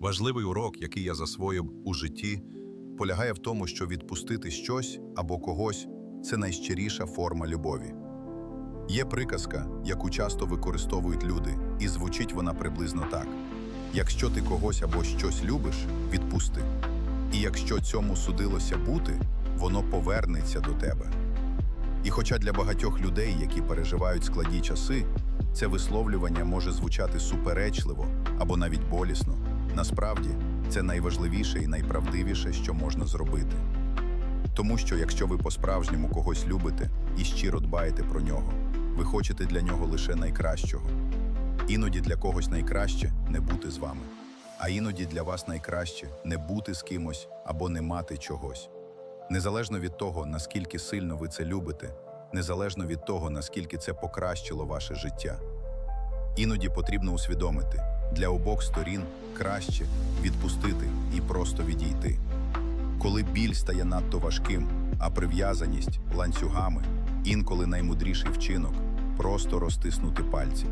Важливий урок, який я засвоїв у житті, полягає в тому, що відпустити щось або когось це найщиріша форма любові. Є приказка, яку часто використовують люди, і звучить вона приблизно так: якщо ти когось або щось любиш, відпусти. І якщо цьому судилося бути, воно повернеться до тебе. І хоча для багатьох людей, які переживають складні часи, це висловлювання може звучати суперечливо або навіть болісно, насправді це найважливіше і найправдивіше, що можна зробити. Тому що якщо ви по-справжньому когось любите і щиро дбаєте про нього, ви хочете для нього лише найкращого. Іноді для когось найкраще не бути з вами, а іноді для вас найкраще не бути з кимось або не мати чогось. Незалежно від того, наскільки сильно ви це любите, незалежно від того, наскільки це покращило ваше життя. Іноді потрібно усвідомити, для обох сторін краще відпустити і просто відійти. Коли біль стає надто важким, а прив'язаність ланцюгами, інколи наймудріший вчинок просто розтиснути пальці.